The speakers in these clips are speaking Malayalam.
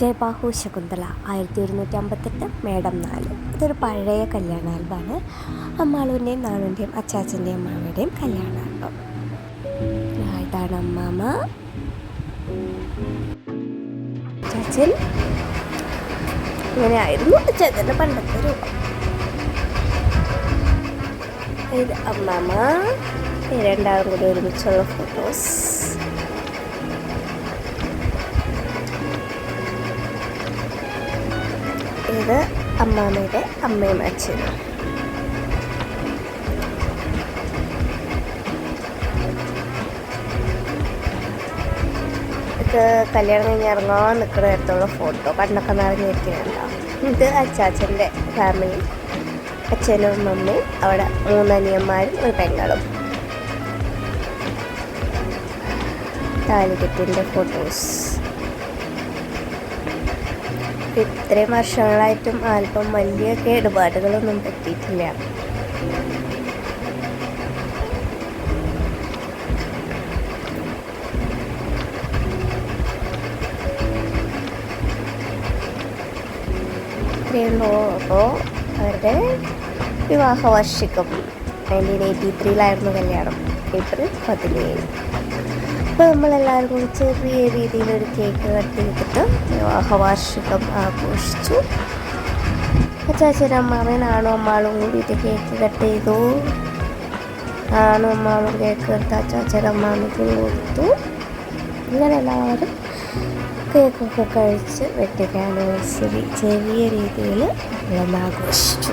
ജയബാഹു ശകുന്തള ആയിരത്തി ഒരുന്നൂറ്റി അമ്പത്തെട്ട് മേഡം നാല്. ഇതൊരു പഴയ കല്യാണ ആൽബമാണ്. അമ്മാളുവിന്റെയും നാണുവിന്റെയും അച്ചാച്ചന്റെയും അമ്മയുടെയും കല്യാണ ആൽബം ഇതാണ് അമ്മാമ്മ അച്ചാച്ചൻ. ഇങ്ങനെയായിരുന്നു അച്ചാച്ചന്റെ പണ്ടത്തെ രൂപം. ഇത് അമ്മാമ്മ ഈ രണ്ടാളും കൂടി ഒരുമിച്ചുള്ള ഫോട്ടോസ് ഇത് അമ്മാമ്മയുടെ അമ്മയും അച്ഛനും. ഇത് കല്യാണം കഴിഞ്ഞ് ഇറങ്ങാൻ നിൽക്കുന്ന നേരത്തുള്ള ഫോട്ടോ. കണ്ണൊക്കെ നിറഞ്ഞിരിക്കുന്നുണ്ടോ ഇത് അച്ചാച്ചന്റെ ഫാമിലി അച്ഛനും മമ്മിയും അവിടെ മൂന്നനിയന്മാരും ഒരു പെങ്ങളും. താലികെട്ടിന്റെ ഫോട്ടോസ് ഇത്രയും വർഷങ്ങളായിട്ടും അല്പം വലിയ കേടുപാടുകളൊന്നും പറ്റിയിട്ടില്ല. അപ്പോൾ അവരുടെ വിവാഹ വാർഷികം നയന്റീൻ എയ്റ്റി ത്രീയിലായിരുന്നു കല്യാണം. ഏപ്രിൽ പതിനേഴ്. അപ്പോൾ നമ്മളെല്ലാവരും കൂടി ചെറിയ രീതിയിലൊരു കേക്ക് കട്ട് ചെയ്തിട്ട് വിവാഹ വാർഷികം ആഘോഷിച്ചു അച്ചാച്ചനും അമ്മാമയും നാണും അമ്മാളും കൂടിയിട്ട് കേക്ക് കട്ട് ചെയ്തു. ആണോ അമ്മാളും കേക്ക് എടുത്ത് അമ്മാമയ്ക്കും കൊടുത്തു. ഇങ്ങനെ എല്ലാവരും കേക്കൊക്കെ കഴിച്ച് ആനിവേഴ്സറി ചെറിയ രീതിയിൽ നമ്മൾ ആഘോഷിച്ചു.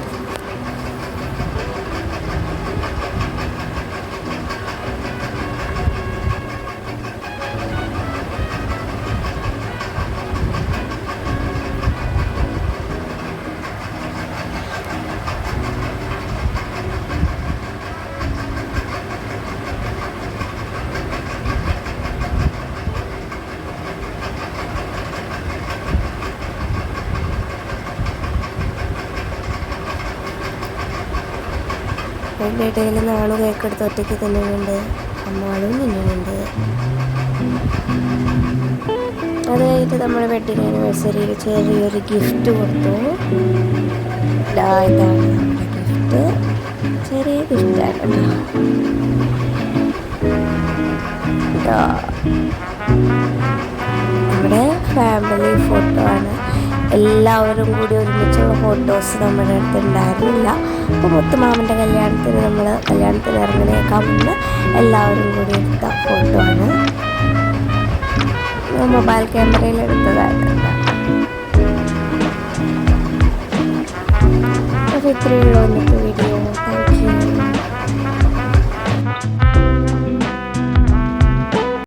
അതിന്റെ ഇടയിൽ നാണു കേക്കെടുത്ത് ഒറ്റയ്ക്ക് തിന്നുന്നുണ്ട്. അമ്മാളും തിന്നുന്നുണ്ട്. അത് കഴിഞ്ഞിട്ട് നമ്മൾ വെഡിങ് ആനിവേഴ്സറിയിൽ ചെറിയൊരു ഗിഫ്റ്റ് കൊടുത്തു. ഇതാ ഇതാണ് നമ്മുടെ ഗിഫ്റ്റ് ചെറിയ ഗിഫ്റ്റാണ് കേട്ടോ. നമ്മുടെ ഫാമിലി ഫോട്ടോ ആണ്. എല്ലാവരും കൂടി ഒരുമിച്ചുള്ള ഫോട്ടോസ് നമ്മുടെ അടുത്ത് ഉണ്ടായിരുന്നില്ല. അപ്പോൾ മുത്തുമാമന്റെ കല്യാണത്തിന് നമ്മൾ കല്യാണത്തിന് ഇറങ്ങണേക്കാൾ മുന്നേ എല്ലാവരും കൂടി എടുത്ത ഫോട്ടോ ആണ്. മൊബൈൽ ക്യാമറയിൽ എടുത്തതായിട്ടുണ്ട്. അപ്പോൾ ഇത്രയേ